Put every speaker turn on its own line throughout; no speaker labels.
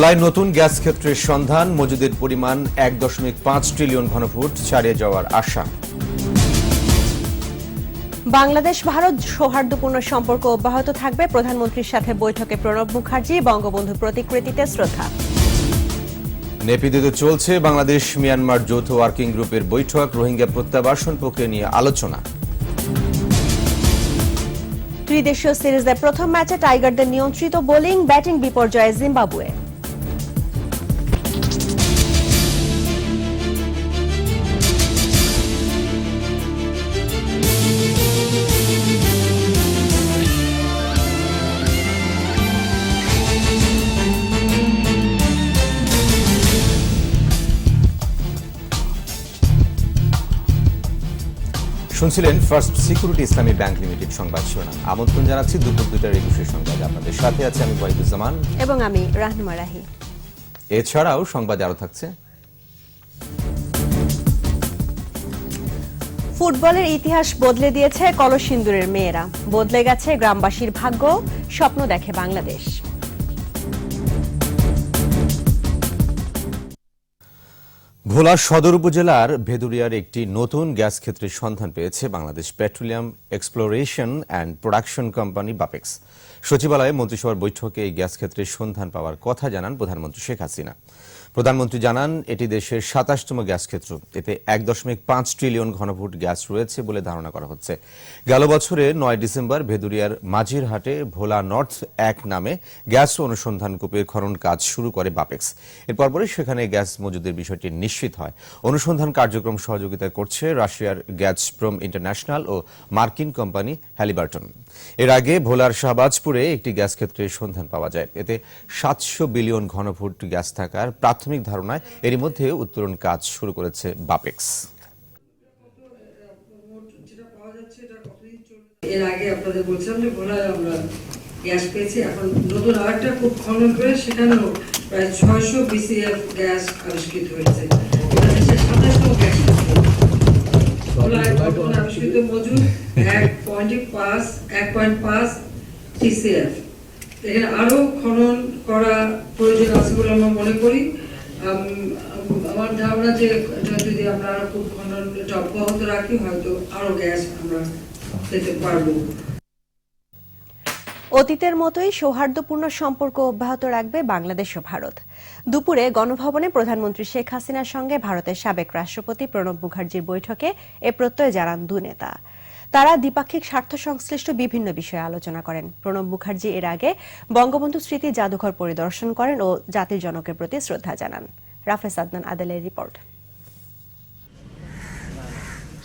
ভোলায় নতুন গ্যাস ক্ষেত্রের সন্ধান মজুদের পরিমাণ এক দশমিক পাঁচ ট্রিলিয়ন ঘনফুট ছাড়িয়ে যাওয়ার আশা।
বাংলাদেশ ভারত সৌহার্দ্যপূর্ণ সম্পর্ক অব্যাহত থাকবে। প্রধানমন্ত্রীর সাথে বৈঠকে প্রণব মুখার্জি বঙ্গবন্ধু প্রতিকৃতিতে শ্রদ্ধা।
নেপিদিতে চলছে বাংলাদেশ মিয়ানমার যৌথ ওয়ার্কিং গ্রুপের বৈঠক রোহিঙ্গা প্রত্যাবাসন প্রক্রিয়া নিয়ে আলোচনা।
ত্রিদেশীয় সিরিজের প্রথম ম্যাচে টাইগারদের নিয়ন্ত্রিত বোলিং ব্যাটিং বিপর্যয়ে জিম্বাবুয়ে।
শুনছিলেন first security Islami bank limited সংবাদ শিরোনাম। আমন্ত্রণ জানাচ্ছি দুপুর দুটার একুশের সংবাদ। আপনাদের সাথে আছে আমি ওয়াহিদুজ্জামান।
এবং আমি রাহনুমা রাহি।
এছাড়াও সংবাদে আরও থাকছে।
ফুটবলের ইতিহাস বদলে দিয়েছে কলসিন্দুরের মেয়েরা। বদলে গেছে গ্রামবাসীর ভাগ্য স্বপ্ন দেখে বাংলাদেশ।
ভোলা সদর উপজেলার ভেদুরিয়ার একটি নতুন গ্যাস ক্ষেত্রের সন্ধান পেয়েছে Bangladesh petroleum exploration and production company BAPEX. সচিবালয়ে মন্ত্রিসভার বৈঠকে এই গ্যাস ক্ষেত্রে সন্ধান পাওয়ার কথা জানান প্রধানমন্ত্রী শেখ হাসিনা। প্রধানমন্ত্রী জানান, এটি দেশের সাতাশতম গ্যাস ক্ষেত্র। এতে এক দশমিক পাঁচ ট্রিলিয়ন ঘনফুট গ্যাস রয়েছে বলে ধারণা করা হচ্ছে। গেল বছরে নয় ডিসেম্বর ভেদুরিয়ার মাঝিরহাটে ভোলা নর্থ এক নামে গ্যাস অনুসন্ধান কূপের খনন কাজ শুরু করে বাপেক্স। এরপর পরে সেখানে গ্যাস মজুদের বিষয়টি নিশ্চিত হয়। অনুসন্ধান কার্যক্রম সহযোগিতা করছে রাশিয়ার গ্যাস গ্যাসপ্রম ইন্টারন্যাশনাল ও মার্কিন কোম্পানি হ্যালিবার্টন এর আগে ভোলার শাহবাজপুরে একটি গ্যাস ক্ষেত্রের সন্ধান পাওয়া যায়। এতে সাতশো বিলিয়ন ঘনফুট গ্যাস থাকার প্রাথমিক ধারণায় এরই মধ্যে উত্তরণ কাজ শুরু করেছে বাপেক্স।
এর আগে আপনাদের বলছিলাম যে ভোলায় আমরা গ্যাস পেয়েছি। এখন নতুন আরেকটা খুব খনন করে সেখানেও প্রায় ছয়শো বিসিএফ গ্যাস আবিষ্কৃত হয়েছে। গ্যাস। আবিষ্কৃত মজুদ। এক এখানে আরও খনন করা প্রয়োজন আছে বলে আমরা মনে করি। আমার ধারণা যে যদি আমরা আরও খুব খনন অব্যাহত রাখি, হয়তো আরও গ্যাস আমরা পেতে পারব।
অতীতের মতোই সৌহার্দ্যপূর্ণ সম্পর্ক অব্যাহত রাখবে বাংলাদেশ ও ভারত। দুপুরে গণভবনে প্রধানমন্ত্রী শেখ হাসিনার সঙ্গে ভারতের সাবেক রাষ্ট্রপতি প্রণব মুখার্জির বৈঠকে এ প্রত্যয় জানান দু নেতা। তারা দ্বিপাক্ষিক স্বার্থ সংশ্লিষ্ট বিভিন্ন বিষয়ে আলোচনা করেন। প্রণব মুখার্জি এর আগে বঙ্গবন্ধু স্মৃতি জাদুঘর পরিদর্শন করেন ও জাতির জনকের প্রতি শ্রদ্ধা জানান। রাফেজ আদনান, আদেলের রিপোর্ট।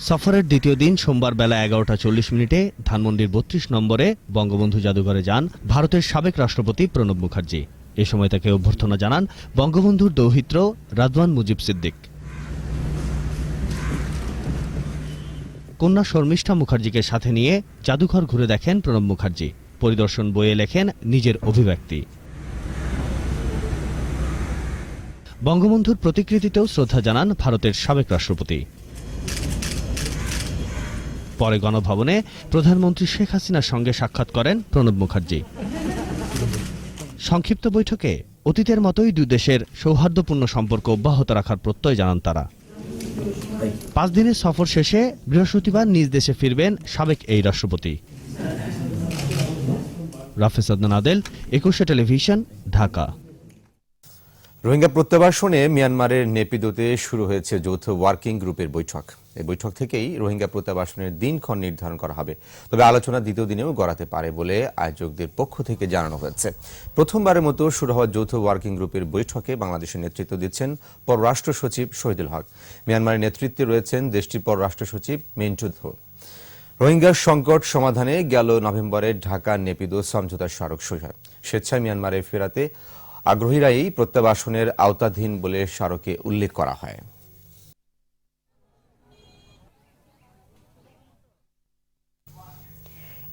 সফরের দ্বিতীয় দিন সোমবার বেলা এগারোটা চল্লিশ মিনিটে ধানমন্ডির বত্রিশ নম্বরে বঙ্গবন্ধু জাদুঘরে যান ভারতের সাবেক রাষ্ট্রপতি প্রণব মুখার্জি। এ সময় তাকে অভ্যর্থনা জানান বঙ্গবন্ধুর দৌহিত্র রাদওয়ান মুজিব সিদ্দিক। কন্যা শর্মিষ্ঠা মুখার্জিকে সাথে নিয়ে জাদুঘর ঘুরে দেখেন প্রণব মুখার্জি। পরিদর্শন বইয়ে লেখেন নিজের অভিব্যক্তি। বঙ্গবন্ধুর প্রতিকৃতিতেও শ্রদ্ধা জানান ভারতের সাবেক রাষ্ট্রপতি। পরে গণভবনে প্রধানমন্ত্রী শেখ হাসিনার সঙ্গে সাক্ষাৎ করেন প্রণব মুখার্জি। সংক্ষিপ্ত বৈঠকে অতীতের মতোই দুই দেশের সৌহার্দ্যপূর্ণ সম্পর্ক অব্যাহত রাখার প্রত্যয় জানান তারা। পাঁচ দিনের সফর শেষে বৃহস্পতিবার নিজ দেশে ফিরবেন সাবেক এই রাষ্ট্রপতি। রাফেজ আদনান আদেল, একুশে টেলিভিশন, ঢাকা।
রোহিঙ্গা প্রত্যাবাসনে মিয়ানমারের নেপিদোতে শুরু হয়েছে যৌথ ওয়ার্কিং গ্রুপের বৈঠক। এই বৈঠক থেকেই রোহিঙ্গা প্রত্যাবাসনের দিনক্ষণ নির্ধারণ করা হবে। তবে আলোচনা দ্বিতীয় দিনেও গড়াতে পারে বলে আয়োজকদের পক্ষ থেকে জানানো হয়েছে। প্রথমবারের মতো শুরু হওয়া যৌথ ওয়ার্কিং গ্রুপের বৈঠকে বাংলাদেশের নেতৃত্ব দিচ্ছেন পররাষ্ট্র সচিব শহীদুল হক। মিয়ানমারের নেতৃত্বে রয়েছেন দেশটির পররাষ্ট্র সচিব মিন্টুধ রোহিঙ্গার সংকট সমাধানে গেল নভেম্বরে ঢাকা নেপিদো সমঝোতা স্মারক সই স্বেচ্ছায় মিয়ানমারে ফেরাতে আগ্রহীরাই প্রত্যাবাসনের আওতাধীন বলে স্মারকে উল্লেখ করা হয়।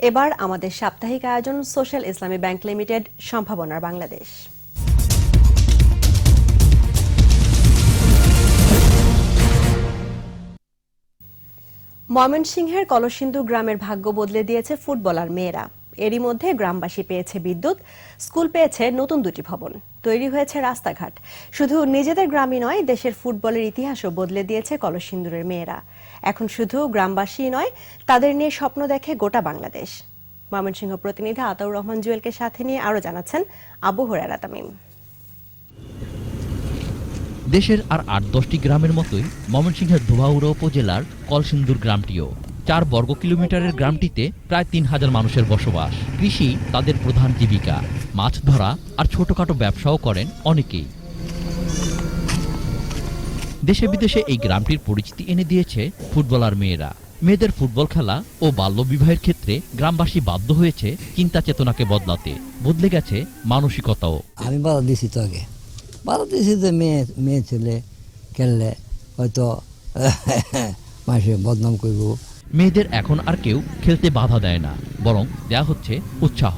এবার আমাদের সাপ্তাহিক আয়োজন সোশ্যাল ইসলামী ব্যাংক লিমিটেড, সম্ভাবনার বাংলাদেশ। ময়মনসিংহের কলসিন্দু গ্রামের ভাগ্য বদলে দিয়েছে ফুটবলার মেয়েরা। এরই মধ্যে গ্রামবাসী পেয়েছে বিদ্যুৎ, স্কুল পেয়েছে নতুন দুটি ভবন। তৈরি হয়েছে রাস্তাঘাট। শুধু নিজেদের গ্রামই নয়, দেশের ফুটবলের ইতিহাসও বদলে দিয়েছে কলসিন্দুরের মেয়েরা। এখন শুধু গ্রামবাসী নয়, তাদের নিয়ে স্বপ্ন দেখে গোটা বাংলাদেশ। ময়মনসিংহ প্রতিনিধি আতাউর রহমান জুয়েলকে সাথে নিয়ে আরও জানাচ্ছেন আবু তামিম।
দেশের আর আট দশটি গ্রামের মতোই ময়মনসিংহের ধোবাউড়া উপজেলার কলসিন্দুর গ্রামটিও। চার বর্গ কিলোমিটারের গ্রামটিতে প্রায় তিন হাজার মানুষের বসবাস। কৃষি তাদের প্রধান জীবিকা। মাছ ধরা আর ছোটখাটো ব্যবসাও করেন অনেকেই। দেশে বিদেশে এই গ্রামটির পরিচিতি এনে দিয়েছে ফুটবলার মেয়েরা। মেয়েদের ফুটবল খেলা ও বাল্যবিবাহের ক্ষেত্রে গ্রামবাসী বাধ্য হয়েছে চিন্তা চেতনাকে বদলাতে। বদলে গেছে মানসিকতাও।
আমি বাধা দিছি তো আগে। বাধা দিছি যে মেয়ে মেয়ে ছেলে খেললে হয়তো, মাসে বদনাম করব।
মেয়েদের এখন আর কেউ খেলতে বাধা দেয় না, বরং দেয়া হচ্ছে উৎসাহ।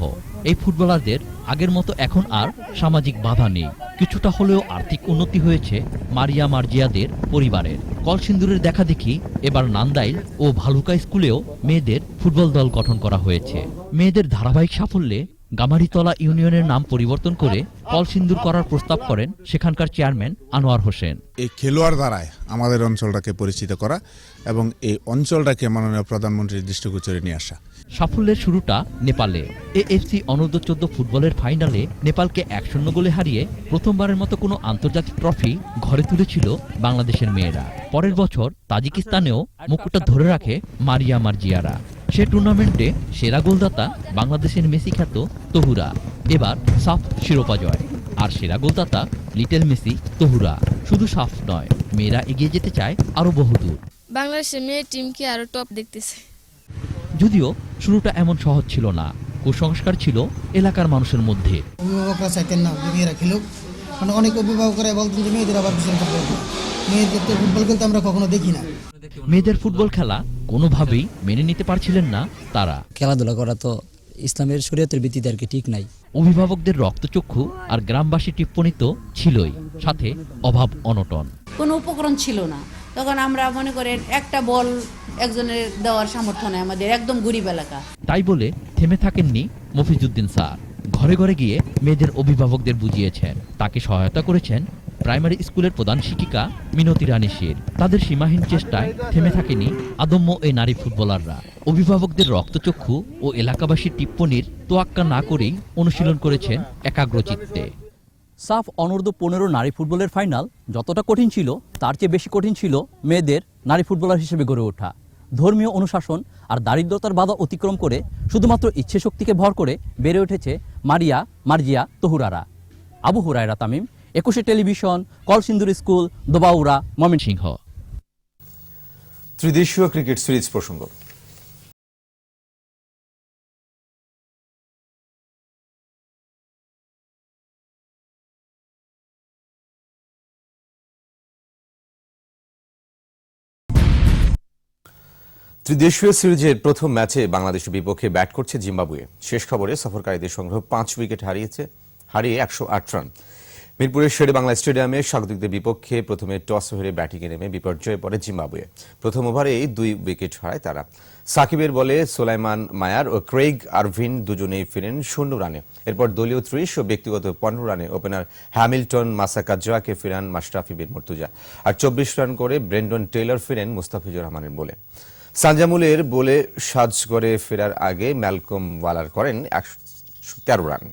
এই ফুটবলারদের আগের মতো এখন আর সামাজিক বাধা নেই। কিছুটা হলেও আর্থিক উন্নতি হয়েছে মারিয়া মার্জিয়াদের পরিবারের। কলসিন্দুরের দেখা দেখি এবার নান্দাইল ও ভালুকা স্কুলেও মেয়েদের ফুটবল দল গঠন করা হয়েছে। মেয়েদের ধারাবাহিক সাফল্যে গামারিতলা ইউনিয়নের নাম পরিবর্তন করে কলসিন্দুর করার প্রস্তাব করেন সেখানকার চেয়ারম্যান আনোয়ার হোসেন।
এই খেলোয়াড় দ্বারায় আমাদের অঞ্চলটাকে পরিচিত করা এবং এই অঞ্চলটাকে মাননীয় প্রধানমন্ত্রীর দৃষ্টিগোচরে নিয়ে আসা।
সাফল্যের শুরুটা নেপালে। এএফসি অনূর্ধ্ব চোদ্দ ফুটবলের ফাইনালে নেপালকে এক শূন্য গোলে হারিয়ে প্রথমবারের মতো কোনো আন্তর্জাতিক ট্রফি ঘরে তুলেছিল বাংলাদেশের মেয়েরা। পরের বছর তাজিকিস্তানেও মুকুটটা ধরে রাখে মারিয়া মার্জিয়ারা। সে টুর্নামেন্টে সেরা গোলদাতা বাংলাদেশের মেসি খ্যাত তহুরা। এবার সাফ শিরোপা জয়। আর সেরা গোলদাতা লিটল মেসি তহুরা। শুধু সাফ নয় মেয়েরা এগিয়ে যেতে চায় আরও বহুদূর।
বাংলাদেশের মেয়ের টিমকে আরও টপ দেখতেছে।
যদিও শুরুটা এমন সহজ ছিল না কুসংস্কার ছিল এলাকার মানুষের মধ্যে।
অভিভাবকরা চাইতেন না মেয়েরা খেলুক মানে অনেক অভিভাবকরা বলতেন যে মেয়েদের আবার পিছনে মেয়েদের তো ফুটবল খেলতে আমরা কখনো দেখি না।
মেয়েদের ফুটবল খেলা কোনোভাবেই মেনে নিতে পারছিলেন না তারা।
খেলাধুলা করা তো ইসলামের শরীয়তের ভিত্তিতে আর কি ঠিক নাই।
অভিভাবকদের রক্তচক্ষু আর গ্রামবাসী টিপ্পণী তো ছিলই সাথে অভাব অনটন।
কোনো উপকরণ ছিল না। তখন আমরা মনে করেন একটা বল একজনের দেওয়ার সামর্থ্য নেই আমাদের একদম গরিব এলাকা।
তাই বলে থেমে থাকেননি মফিজুদ্দিন স্যার। ঘরে ঘরে গিয়ে মেয়েদের অভিভাবকদের বুঝিয়েছেন তাকে সহায়তা করেছেন প্রাইমারি স্কুলের প্রধান শিক্ষিকা মিনতি রানী শের। তাদের সীমাহীন চেষ্টায় থেমে থাকেনি আদম্য এই নারী ফুটবলাররা। অভিভাবকদের রক্তচক্ষু ও এলাকাবাসীর টিপ্পনির তোয়াক্কা না করেই অনুশীলন করেছেন একাগ্রচিত্তে।
সাফ অনূর্ধ্ব পনেরো নারী ফুটবলের ফাইনাল যতটা কঠিন ছিল, তার চেয়ে বেশি কঠিন ছিল মেয়েদের নারী ফুটবলার হিসেবে গড়ে ওঠা। ধর্মীয় অনুশাসন আর দারিদ্রতার বাধা অতিক্রম করে শুধুমাত্র ইচ্ছে শক্তিকে ভর করে বেড়ে উঠেছে মারিয়া মার্জিয়া তহুরারা। Abu Hurayra Tamim Ekushey television, Kalsindur school Dobaura
Mymensingh.
ত্রিদেশীয় ক্রিকেট সিরিজ প্রসঙ্গ। ত্রিদেশীয় সিরিজের প্রথম ম্যাচে বাংলাদেশের বিপক্ষে ব্যাট করছে জিম্বাবুয়ে। শেষ খবরে সফরকারীদের সংগ্রহ পাঁচ উইকেট হারিয়েছে, হারিয়ে একশো আট রান। মিরপুরের শেরে বাংলা স্টেডিয়ামে স্বাগতিকদের বিপক্ষে প্রথমে টস হেরে ব্যাটিংয়ে নেমে বিপর্যয়ে পড়ে জিম্বাবুয়ে। প্রথম ওভারেই দুই উইকেট হারায় তারা। সাকিবের বলে সোলাইমান মায়ার ও ক্রেইগ আরভিন দুজনেই ফিরেন শূন্য রানে। এরপর দলীয় ত্রিশ ও ব্যক্তিগত পনেরো রানে ওপেনার হ্যামিল্টন মাসাকাজ্জাকে ফিরান মাশরাফি বিন মুর্তুজা। আর চব্বিশ রান করে ব্রেন্ডন টেইলর ফিরেন মুস্তাফিজুর রহমানের বলে। সানজামুলের বলে সাজ করে ফেরার আগে ম্যালকম ওয়ালার করেন একশো তেরো run.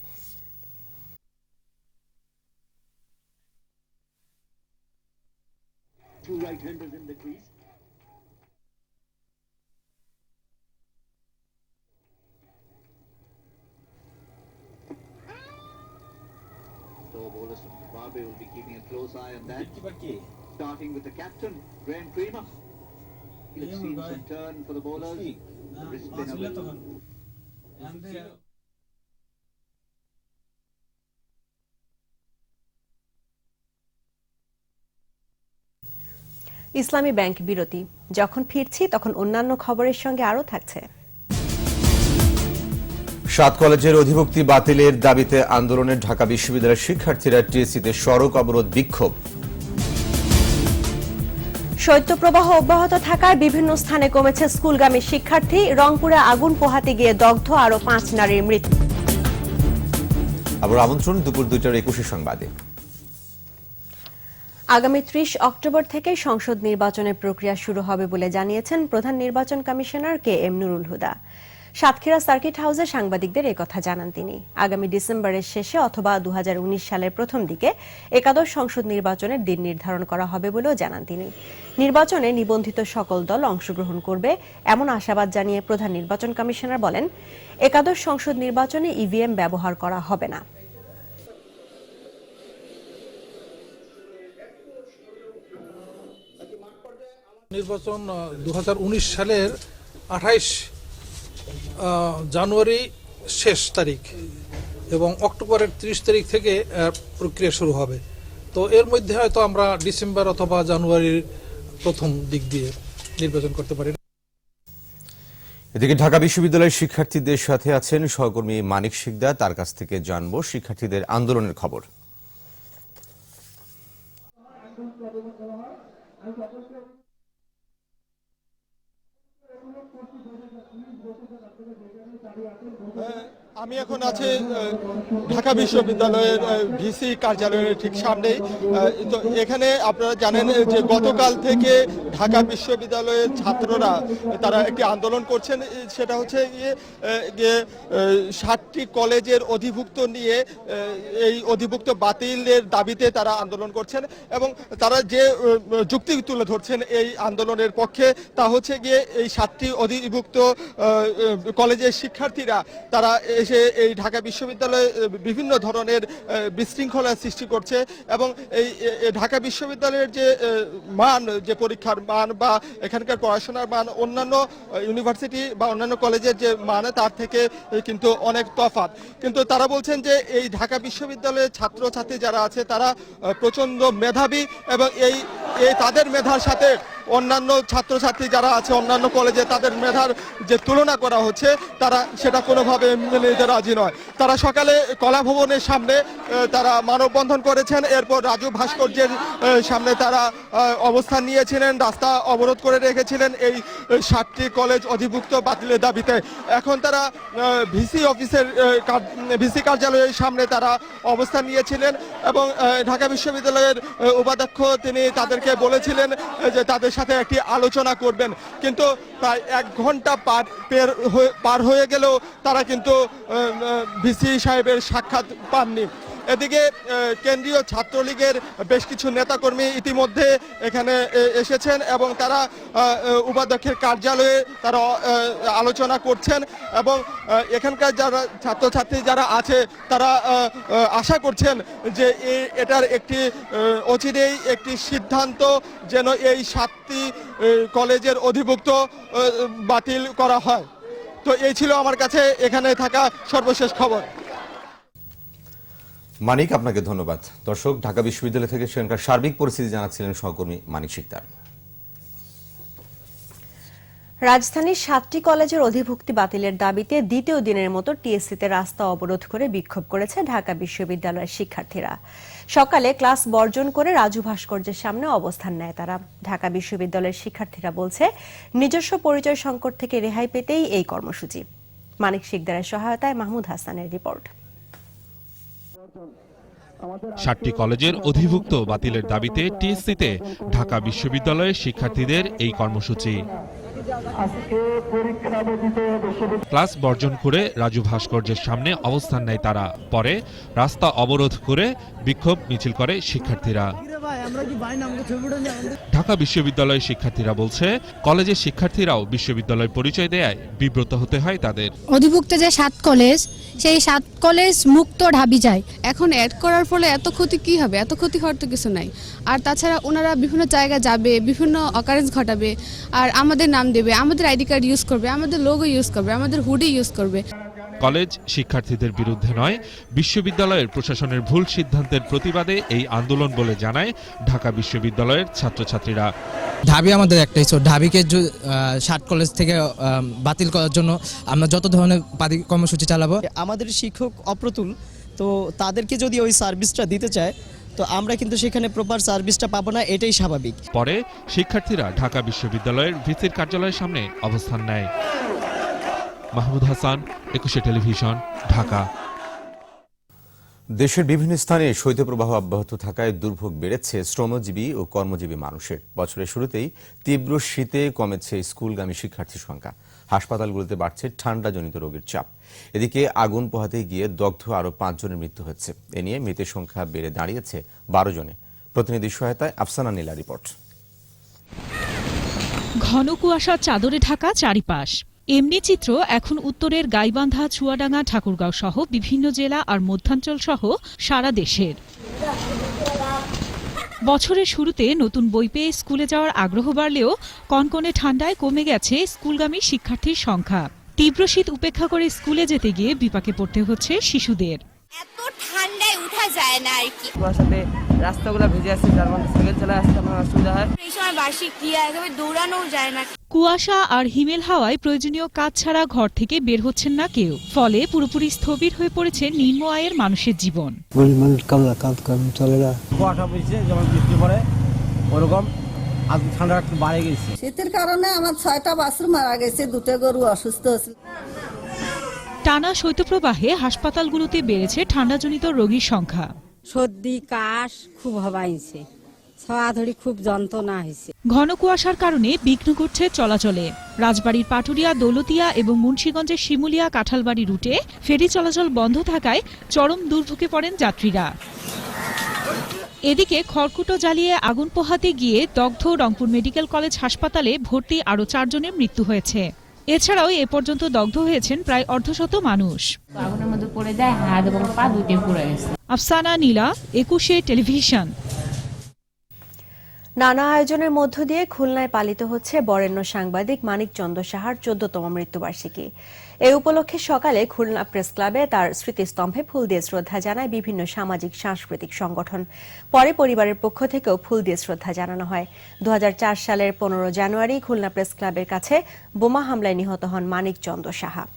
So bowlers from Zimbabwe will be keeping a close eye on that. Starting with the captain, Graham Creamer. Let's see some turn for the bowlers. The
Islami bank বিরতি। যখন ফিরছি তখন অন্যান্য খবরের সঙ্গে আরও থাকছে।
সাত কলেজের অধিভুক্তি বাতিলের দাবিতে আন্দোলনে ঢাকা বিশ্ববিদ্যালয়ের শিক্ষার্থীরা টিএসসিতে সড়ক অবরোধ বিক্ষোভ।
শৈত্যপ্রবাহ অব্যাহত থাকায় বিভিন্ন স্থানে কমেছে স্কুলগামী শিক্ষার্থী। রংপুরে আগুন পোহাতে গিয়ে দগ্ধ আরও পাঁচ নারীর মৃত্যু।
আবার আমন্ত্রণ দুপুর দুইটার একুশে সংবাদে।
আগামী ত্রিশ অক্টোবর থেকে সংসদ নির্বাচনের প্রক্রিয়া শুরু হবে বলে জানিয়েছেন প্রধান নির্বাচন commissioner K M Nurul Huda. Satkhira circuit হাউসে সাংবাদিকদের কথা জানান তিনি। আগামী ডিসেম্বরের শেষে অথবা দু হাজার উনিশ সালের প্রথম দিকে একাদশ সংসদ নির্বাচনের দিন নির্ধারণ করা হবে বলেও জানান তিনি। নির্বাচনে নিবন্ধিত সকল দল অংশগ্রহণ করবে এমন আশাবাদ জানিয়ে প্রধান নির্বাচন কমিশনার বলেন, একাদশ সংসদ নির্বাচনে ইভিএম ব্যবহার করা হবে না।
নির্বাচন দু হাজার উনিশ সালের আঠাইশ জানুয়ারি শেষ তারিখ এবং অক্টোবরের ত্রিশ তারিখ থেকে প্রক্রিয়া শুরু হবে। তো এর মধ্যে হয়তো আমরা ডিসেম্বর অথবা জানুয়ারির প্রথম দিক দিয়ে নির্বাচন করতে পারি।
এদিকে ঢাকা বিশ্ববিদ্যালয়ের শিক্ষার্থীদের সাথে আছেন সহকর্মী মানিক শিকদার তার কাছ থেকে জানব শিক্ষার্থীদের আন্দোলনের খবর।
ਹੈ আমি এখন আছি ঢাকা বিশ্ববিদ্যালয়ের ভিসি কার্যালয়ের ঠিক সামনেই। তো এখানে আপনারা জানেন যে গতকাল থেকে ঢাকা বিশ্ববিদ্যালয়ের ছাত্ররা তারা একটি আন্দোলন করছেন। সেটা হচ্ছে গিয়ে ষাটটি কলেজের অধিভুক্ত নিয়ে এই অধিভুক্ত বাতিলের দাবিতে তারা আন্দোলন করছেন এবং তারা যে যুক্তি তুলে ধরছেন এই আন্দোলনের পক্ষে, তা হচ্ছে গিয়ে এই সাতটি অধিভুক্ত কলেজের শিক্ষার্থীরা, তারা এসে এই ঢাকা বিশ্ববিদ্যালয়ে বিভিন্ন ধরনের বিশৃঙ্খলা সৃষ্টি করছে এবং এই ঢাকা বিশ্ববিদ্যালয়ের যে মান, যে পরীক্ষার মান বা এখানকার পড়াশোনার মান, অন্যান্য ইউনিভার্সিটি বা অন্যান্য কলেজের যে মান, তার থেকে কিন্তু অনেক তফাৎ। কিন্তু তারা বলছেন যে এই ঢাকা বিশ্ববিদ্যালয়ের ছাত্রছাত্রী যারা আছে, তারা প্রচণ্ড মেধাবী এবং এই এই তাদের মেধার সাথে অন্যান্য ছাত্রছাত্রী যারা আছে, অন্যান্য কলেজে তাদের মেধার যে তুলনা করা হচ্ছে, তারা সেটা কোনোভাবে মেনে নিতে রাজি নয়। তারা সকালে কলা ভবনের সামনে তারা মানববন্ধন করেছেন। এরপর রাজু ভাস্কর্যের সামনে তারা অবস্থান নিয়েছিলেন, রাস্তা অবরোধ করে রেখেছিলেন এই সাতটি কলেজ অধিভুক্ত বাতিলের দাবিতে। এখন তারা ভিসি অফিসের ভিসি কার্যালয়ের সামনে তারা অবস্থান নিয়েছিলেন এবং ঢাকা বিশ্ববিদ্যালয়ের উপাধ্যক্ষ তিনি তাদেরকে বলেছিলেন যে তাদের সাথে একটি আলোচনা করবেন। কিন্তু প্রায় এক ঘণ্টা পার পের হয়ে- গেলেও তারা কিন্তু ভিসি সাহেবের সাক্ষাৎ পাননি। এদিকে কেন্দ্রীয় ছাত্রলীগের বেশ কিছু নেতাকর্মী ইতিমধ্যে এখানে এসেছেন এবং তারা উপাধ্যক্ষের কার্যালয়ে তারা আলোচনা করছেন এবং এখানকার যারা ছাত্রছাত্রী যারা আছে, তারা আশা করছেন যে এটার একটি অচিরেই একটি সিদ্ধান্ত যেন এই সাতটি কলেজের অধিভুক্ত বাতিল করা হয়। তো এই ছিল আমার কাছে এখানে থাকা সর্বশেষ খবর।
মানিক, আপনাকে ধন্যবাদ। দর্শক, ঢাকা বিশ্ববিদ্যালয় থেকে সেখানকার সার্বিক পরিস্থিতি জানাচ্ছিলেন সহকর্মী মানিক শিকদার।
রাজধানীর সাতটি কলেজের অধিভুক্তি বাতিলের দাবিতে দ্বিতীয় দিনের মতো টিএসসিতে রাস্তা অবরোধ করে বিক্ষোভ করেছে ঢাকা বিশ্ববিদ্যালয়ের শিক্ষার্থীরা। সকালে ক্লাস বর্জন করে রাজু ভাস্কর্যের সামনে অবস্থান নেয় তারা। ঢাকা বিশ্ববিদ্যালয়ের শিক্ষার্থীরা বলছে, নিজস্ব পরিচয় সংকট থেকে রেহাই পেতেই এই কর্মসূচি। মানিক শিকদারের সহায়তায় মাহমুদ হাসানের রিপোর্ট।
সাতটি কলেজের অধিভুক্ত বাতিলের দাবিতে টিএসসিতে ঢাকা বিশ্ববিদ্যালয়ের শিক্ষার্থীদের এই কর্মসূচি। ক্লাস বর্জন করে রাজু ভাস্কর্যের সামনে অবস্থান নেয় তারা। পরে রাস্তা অবরোধ করে বিক্ষোভ মিছিল করে শিক্ষার্থীরা। ঢাকা বিশ্ববিদ্যালয়ের শিক্ষার্থীরা বলছে কলেজের শিক্ষার্থীরাও বিশ্ববিদ্যালয় পরিচয় দেয় বিব্রত হতে হয় তাদের।
অধিভুক্ত যে সাত কলেজ সেই সাত কলেজ মুক্ত ঢাবি যায়। এখন অ্যাড করার ফলে এত ক্ষতি কি হবে? এত ক্ষতি হওয়ার তো কিছু নাই। আর তাছাড়া ওনারা বিভিন্ন জায়গায় যাবে বিভিন্ন অকারেন্স ঘটাবে আর আমাদের নাম দেবে আমাদের আইডি কার্ড ইউজ করবে আমাদের লোগো ইউজ করবে আমাদের হুডি ইউজ করবে।
কলেজ শিক্ষার্থীদের বিরুদ্ধে নয় বিশ্ববিদ্যালয়ের প্রশাসনের ভুল সিদ্ধান্তের প্রতিবাদে এই আন্দোলন বলে জানায় ঢাকা বিশ্ববিদ্যালয়ের ছাত্রছাত্রীরা।
ঢাবি আমাদের একটাই সো ঢাবিকে ষাট কলেজ থেকে বাতিল করার জন্য আমরা যত ধরনের কর্মসূচি চালাবো।
আমাদের শিক্ষক অপ্রতুল তো তাদেরকে যদি ওই সার্ভিসটা দিতে চায়
তো আমরা কিন্তু সেখানে প্রপার সার্ভিসটা পাবো না এটাই স্বাভাবিক।
পরে শিক্ষার্থীরা ঢাকা বিশ্ববিদ্যালয়ের ভিসির কার্যালয়ের সামনে অবস্থান নেয়। মাহমুদ হাসান একুশে টেলিভিশন ঢাকা।
দেশের বিভিন্ন স্থানে শৈত্যপ্রবাহ অব্যাহত থাকায় দুর্ভোগ বেড়েছে শ্রমজীবী ও কর্মজীবী মানুষের। বছরের শুরুতেই তীব্র শীতে কমেছে স্কুলগামী শিক্ষার্থীর সংখ্যা। হাসপাতালগুলোতে বাড়ছে ঠান্ডাজনিত রোগের চাপ। এদিকে আগুন পোহাতে গিয়ে দগ্ধ আরও পাঁচজনের মৃত্যু হচ্ছে এ নিয়ে মৃতের সংখ্যা বেড়ে দাঁড়িয়েছে বারো জনে। প্রতিনিধি সহায়তায় আফসানা নীলা রিপোর্ট।
ঘন কুয়াশা চাদরে ঢাকা চারিপাশ। এমনি চিত্র এখন উত্তরের গাইবান্ধা চুয়াডাঙ্গা ঠাকুরগাঁও সহ বিভিন্ন জেলা আর মধ্যাঞ্চল সহ সারা দেশের। বছরের শুরুতে নতুন বই পেয়ে স্কুলে যাওয়ার আগ্রহ বাড়লেও কনকনে ঠান্ডায় কমে গেছে স্কুলগামী শিক্ষার্থীর সংখ্যা। তীব্র শীত উপেক্ষা করে স্কুলে যেতে গিয়ে বিপাকে পড়তে হচ্ছে শিশুদের।
ঠান্ডায় উঠা যায় না আর কি।
রাস্তাগুলো ভেজে আসছে যার মধ্যে সাইকেল চালায় আসতে আমার অসুবিধা হয়।
এই সময় বার্ষিক ক্রিয়া একেবারে দৌড়ানোও যায় না।
কুয়াশা আর হিমেল হাওয়ায় প্রয়োজনীয় কাজ ছাড়া ঘর থেকে বের হচ্ছেন না কেউ। ফলে পুরোপুরি স্থবির হয়ে পড়েছে নিম্ন আয়ের মানুষের জীবন।
কাজ চলে না।
কুয়াশা বুঝছে যেমন বৃষ্টি পড়ে ওরকম আজ ঠান্ডা একটু বাড়ে গেছে।
শীতের কারণে আমার ছয়টা বাছুর মারা গেছে দুটো গরু অসুস্থ হয়েছিল।
টানা শৈত্যপ্রবাহে হাসপাতালগুলোতে বেড়েছে ঠান্ডাজনিত রোগীর সংখ্যা।
সর্দি, কাশ খুব হবাইছে। খুব যন্ত্রণা হয়েছে
ঘন কুয়াশার কারণে বিঘ্ন ঘটছে চলাচলে। রাজবাড়ির পাটুরিয়া, দৌলতিয়া এবং মুন্সীগঞ্জের শিমুলিয়া কাঁঠালবাড়ি রুটে ফেরি চলাচল বন্ধ থাকায় চরম দুর্ভোগে পড়েন যাত্রীরা। এদিকে খড়কুটো জ্বালিয়ে আগুন পোহাতে গিয়ে দগ্ধ রংপুর মেডিকেল কলেজ হাসপাতালে ভর্তি আরও চারজনের মৃত্যু হয়েছে। এছাড়াও এ পর্যন্ত দগ্ধ হয়েছেন প্রায় অর্ধশত মানুষ।
আগুনের মধ্যে পড়ে যায় হাত এবং পা দুটি পুড়ে গেছে।
আফসানা নীলা একুশে টেলিভিশন।
নানা আয়োজনের মধ্য দিয়ে খুলনায় পালিত হচ্ছে বরেণ্য সাংবাদিক মানিক চন্দ্র সাহার চোদ্দতম মৃত্যুবার্ষিকী। এই উপলক্ষে সকালে খুলনা প্রেস ক্লাবে তার স্মৃতিস্তম্ভে ফুল দিয়ে শ্রদ্ধা জানায় বিভিন্ন সামাজিক, সাংস্কৃতিক সংগঠন। পরে পরিবারের পক্ষ থেকেও ফুল দিয়ে শ্রদ্ধা জানানো হয়। দুহাজার চার সালের পনেরো জানুয়ারি খুলনা প্রেস ক্লাবের কাছে বোমা হামলায় নিহত হন মানিক চন্দ্র সাহা।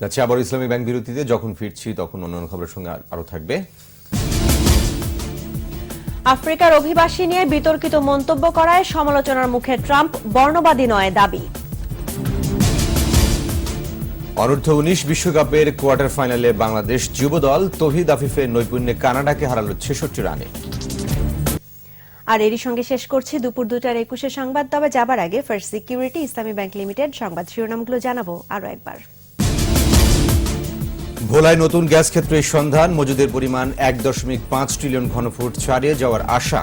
যাচ্ছে আবার ইসলামী ব্যাংক বিরতিতে। যখন ফিরছি তখন অন্যান্য খবরের সঙ্গে আর- আরও থাকবে।
আফ্রিকার অভিবাসী নিয়ে বিতর্কিত মন্তব্য করায় সমালোচনার মুখে ট্রাম্প বর্ণবাদী নয় দাবি।
অনূর্ধ্ব উনিশ বিশ্বকাপের কোয়ার্টার ফাইনালে বাংলাদেশ যুবদল তহিদ আফিফের নৈপুণ্যে কানাডাকে হারালো ছেষট্টি রানে।
আর এরই সঙ্গে শেষ করছি দুপুর দুটার একুশে সংবাদ। তবে যাবার আগে first security Islami bank limited সংবাদ শিরোনামগুলো জানাব আরও একবার।
ভোলায় নতুন গ্যাস ক্ষেত্রের সন্ধান মজুদের পরিমাণ এক দশমিক পাঁচ ট্রিলিয়ন ঘনফুট ছাড়িয়ে যাওয়ার আশা।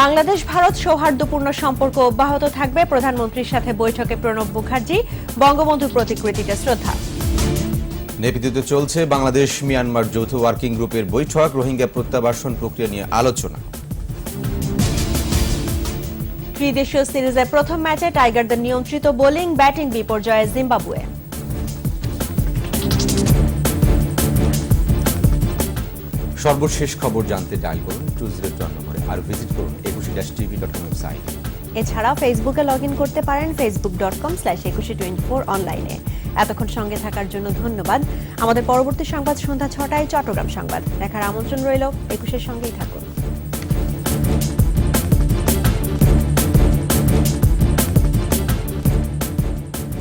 বাংলাদেশ ভারত সৌহার্দ্যপূর্ণ সম্পর্ক অব্যাহত থাকবে। প্রধানমন্ত্রীর সাথে বৈঠকে প্রণব মুখার্জি বঙ্গবন্ধুর প্রতিকৃতিতে শ্রদ্ধা।
নেপিতে চলছে বাংলাদেশ মিয়ানমার যৌথ ওয়ার্কিং গ্রুপের বৈঠক রোহিঙ্গা প্রত্যাবাসন প্রক্রিয়া নিয়ে আলোচনা।
ত্রিদেশীয় সিরিজের প্রথম ম্যাচে টাইগারদের নিয়ন্ত্রিত বোলিং ব্যাটিং বিপর্যয়ে জিম্বাবুয়ে।
সর্বশেষ খবর জানতে ডায়াল করুন টু জিরো টু নম্বরে আর ভিজিট করুন Ekushey dash TV dot com website
এছাড়াও ফেসবুকে লগ ইন করতে পারেন Facebook dot com slash Ekushey twenty four অনলাইনে এতক্ষণ সঙ্গে থাকার জন্য ধন্যবাদ। আমাদের পরবর্তী সংবাদ সন্ধ্যা ছটায় চট্টগ্রাম সংবাদ। দেখার আমন্ত্রণ রইল একুশের সঙ্গেই থাকুন।